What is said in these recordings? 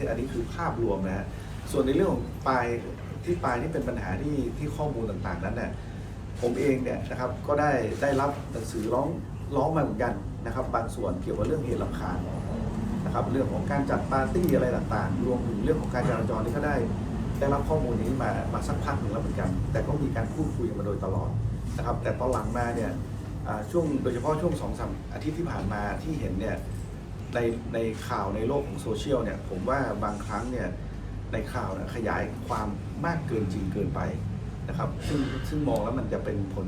นี้อันนี้คือภาพรวมนะฮะส่วนในเรื่องของปลายที่ปลายที่เป็นปัญหาที่ที่ข้อมูลต่างๆนั้นเนี่ยผมเองเนี่ยนะครับก็ได้ได้รับหนังสือร้องร้องมาเหมือนกันนะครับ บางส่วนเกี่ยวกับเรื่องเหตุรำคาญนะครับเรื่องของการจัดปาร์ตี้อะไรต่างๆ รวมถึงเรื่องของการจราจรที่ก็ได้ได้รับข้อมูลนี้มามาสักพักหนึ่งแล้วเหมือนกัน แต่ก็มีการพูดคุยกันมาโดยตลอดนะครับ แต่ตอนหลังมาเนี่ยช่วงโดยเฉพาะช่วงสองสามอาทิตย์ที่ผ่านมาที่เห็นเนี่ย ในในข่าวในโลกของโซเชียลเนี่ยผมว่าบางครั้งเนี่ยในข่าวนี่ยขยายความมากเกินจริงเกินไปนะครับซึ่งซึ่งมองแล้วมันจะเป็นผล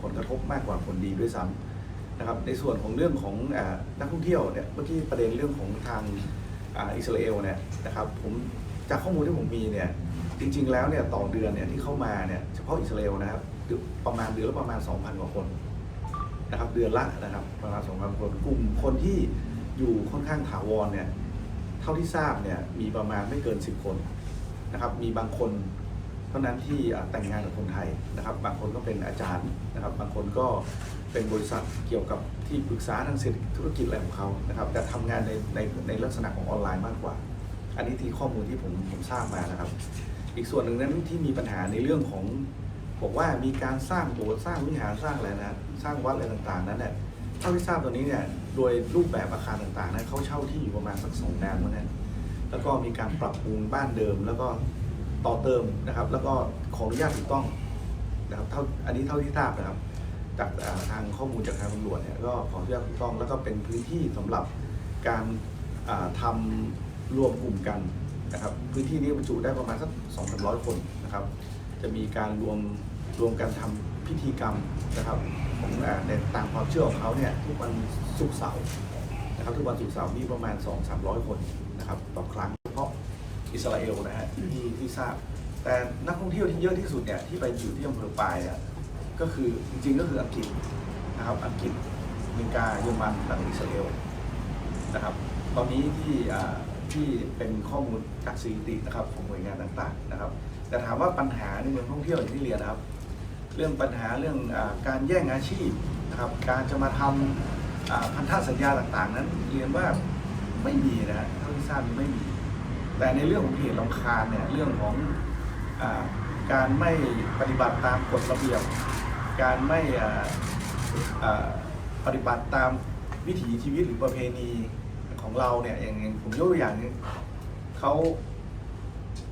ผลกระทบมากกว่าผลดีด้วยซ้ำนะครับในส่วนของเรื่องของอนักท่องเที่ยวเนี่ยเมื่อกี้ประเด็นเรื่องของทางอ,อิสราเอลเนี่ยนะครับผมจากข้อมูลที่ผมมีเนี่ยจริง ๆ แล้วเนี่ยต่อเดือนเนี่ยที่เข้ามาเนี่ยเฉพาะอิสราเอลนะครับประมาณเดือนละประมาณ 2,000 กว่าคนนะครับเดือนละนะครับประมาณ 2,000 คนกลุ่มคนที่ อยู่ค่อนข้างถาวรเนี่ยเท่าที่ทราบเนี่ยมีประมาณไม่เกิน 10 คนนะครับมีบางคนเท่านั้นที่อะแต่งงานกับคนไทยนะครับ บางคนก็เป็นอาจารย์นะครับ บางคนก็เป็นบริษัทเกี่ยวกับที่ปรึกษาทางเศรษฐกิจธุรกิจอะไรของเขานะครับ แต่ทำงานในในในลักษณะของออนไลน์มากกว่า อันนี้ที่ข้อมูลที่ผมผมทราบมานะครับ อีกส่วนหนึ่งนั้นที่มีปัญหาในเรื่องของบอกว่ามีการสร้างโบสถ์สร้างวิหารสร้างอะไรนะ สร้างวัดอะไรต่างๆ นั้นเนี่ยเท่าที่ทราบตอนนี้เนี่ย โดยรูปแบบอาคารต่างๆนั้นเขาเช่าที่อยู่ประมาณสักสองแดนวเท่านั้นแล้วก็มีการปรับปรุงบ้านเดิม แล้วก็ต่อเติมนะครับ แล้วก็ขออนุญาตถูกต้องนะครับเท่าอันนี้เท่าที่ทราบนะครับ จากทางข้อมูลจากทางตำรวจเนี่ยก็ขออนุญาตถูกต้อง แล้วก็เป็นพื้นที่สำหรับการอ่าทำรวมกลุ่มกันนะครับ พื้นที่นี้บรรจุได้ประมาณสักสองสามร้อยคนนะครับ จะมีการรวม รวมกันทำพิธีกรรมนะครับของในตามความเชื่อของเขาเนี่ยทุกวันศุกร์เสาร์นะครับทุกวันศุกร์เสาร์มีประมาณ 2 3 0 0 คนนะครับต่อครั้งเฉพาะอิสราเอลนะฮะที่ที่ทราบ แต่นักท่องเที่ยวที่เยอะที่สุดเนี่ยที่ไปอยู่ที่อำเภอปลายเนี่ยก็คือจริงๆก็คืออังกฤษนะครับอังกฤษอเมริกาเยอรมันและอิสราเอลนะครับตอนนี้ที่อ่าที่เป็นข้อมูลจากสถิตินะครับของหน่วยงานต่างๆนะครับ แต่ถามว่าปัญหาในเมืองท่องเที่ยวอย่างที่เรียนนะครับ เรื่องปัญหาเรื่องอการแย่งอาชีพนะครับการจะมาทำพันธสัญญาต่างๆ นั้นเรียนว่าไม่มีนะเท่าที่ทราบนี่ไม่มี แต่ในเรื่องของเหตุรำคาญเนี่ยเรื่องของอการไม่ปฏิบัติตามกฎระเบียบ การไม่อ่าปฏิบัติตามวิถีชีวิตหรือประเพณีของเราเนี่ยอย่างผมยกตัวอย่างนี้เขา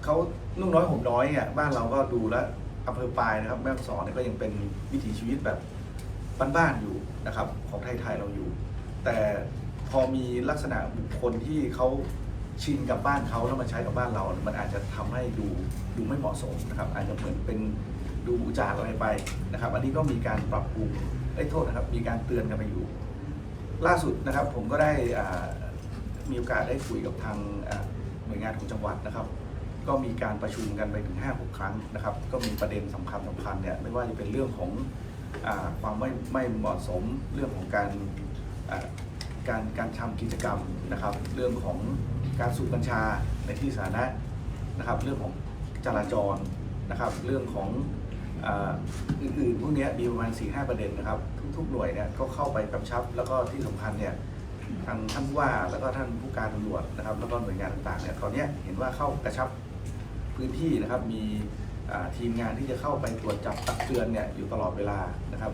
เขานุ่งน้อยห่มน้อยเนี่ยบ้านเราก็ดูแล้ว อำเภอปลายนะครับแม่ฮ่องสอนเนี่ยก็ยังเป็นวิถีชีวิตแบบบ้านๆอยู่นะครับ ของไทยๆเราอยู่ แต่พอมีลักษณะบุคคลที่เขาชินกับบ้านเขาแล้วมาใช้กับบ้านเรา มันอาจจะทำให้ดูดูไม่เหมาะสมนะครับ อาจจะเหมือนเป็นดูอุจารอะไรไปนะครับ อันนี้ก็มีการปรับปรุงไอ้โทษนะครับ มีการเตือนกันไปอยู่ ล่าสุดนะครับผมก็ได้มีโอกาสได้คุยกับทางหน่วยงานของจังหวัดนะครับ ก็มีการประชุมกันไปถึง 5-6 ครั้งนะครับ ก็มีประเด็นสำคัญสำคัญเนี่ยไม่ว่าจะเป็นเรื่องของอความไม่ไม่เหมาะสมเรื่องของการการการทำกิจกรรมนะครับ เรื่องของการสูบกัญชาในที่สาธารณะนะครับ เรื่องของจราจรนะครับ เรื่องของอื่นๆพวกนี้มีประมาณ 4-5 ประเด็นนะครับ ทุกๆหน่วยเนี่ยก็เข้าไปกำชับ แล้วก็ที่สำคัญเนี่ยทางท่านผู้ว่าแล้วก็ท่านผู้การตำรวจนะครับ แล้วก็หน่วยงานต่างๆเนี่ยตอนเนี้ยเห็นว่าเข้ากระชับ พื้นที่นะครับมีทีมงานที่จะเข้าไปตรวจจับตักเตือนเนี่ยอยู่ตลอดเวลานะครับ